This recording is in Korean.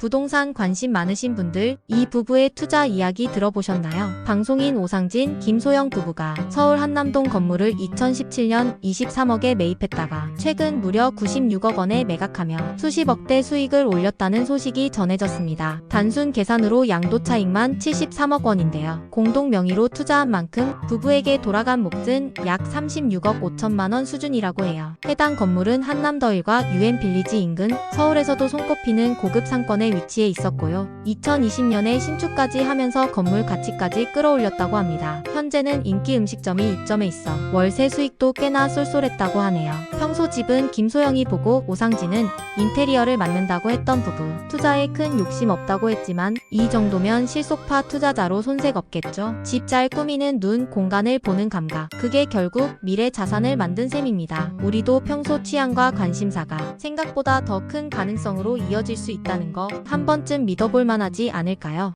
부동산 관심 많으신 분들 이 부부의 투자 이야기 들어보셨나요? 방송인 오상진, 김소영 부부가 서울 한남동 건물을 2017년 23억에 매입했다가 최근 무려 96억 원에 매각하며 수십억대 수익을 올렸다는 소식이 전해졌습니다. 단순 계산으로 양도 차익만 73억 원인데요. 공동 명의로 투자한 만큼 부부에게 돌아간 몫은 약 36억 5천만 원 수준이라고 해요. 해당 건물은 한남더일과 유엔빌리지 인근 서울에서도 손꼽히는 고급 상권 에 위치해 있었고요. 2020년에 신축까지 하면서 건물 가치까지 끌어올렸다고 합니다. 현재는 인기 음식점이 입점해 있어 월세 수익도 꽤나 쏠쏠했다고 하네요. 평소 집은 김소영이 보고 오상진은 인테리어를 맡는다고 했던 부부. 투자에 큰 욕심 없다고 했지만 이 정도면 실속파 투자자로 손색 없겠죠. 집 잘 꾸미는 눈, 공간을 보는 감각. 그게 결국 미래 자산을 만든 셈입니다. 우리도 평소 취향과 관심사가 생각보다 더 큰 가능성으로 이어질 수 있다는 거한 번쯤 믿어볼 만하지 않을까요?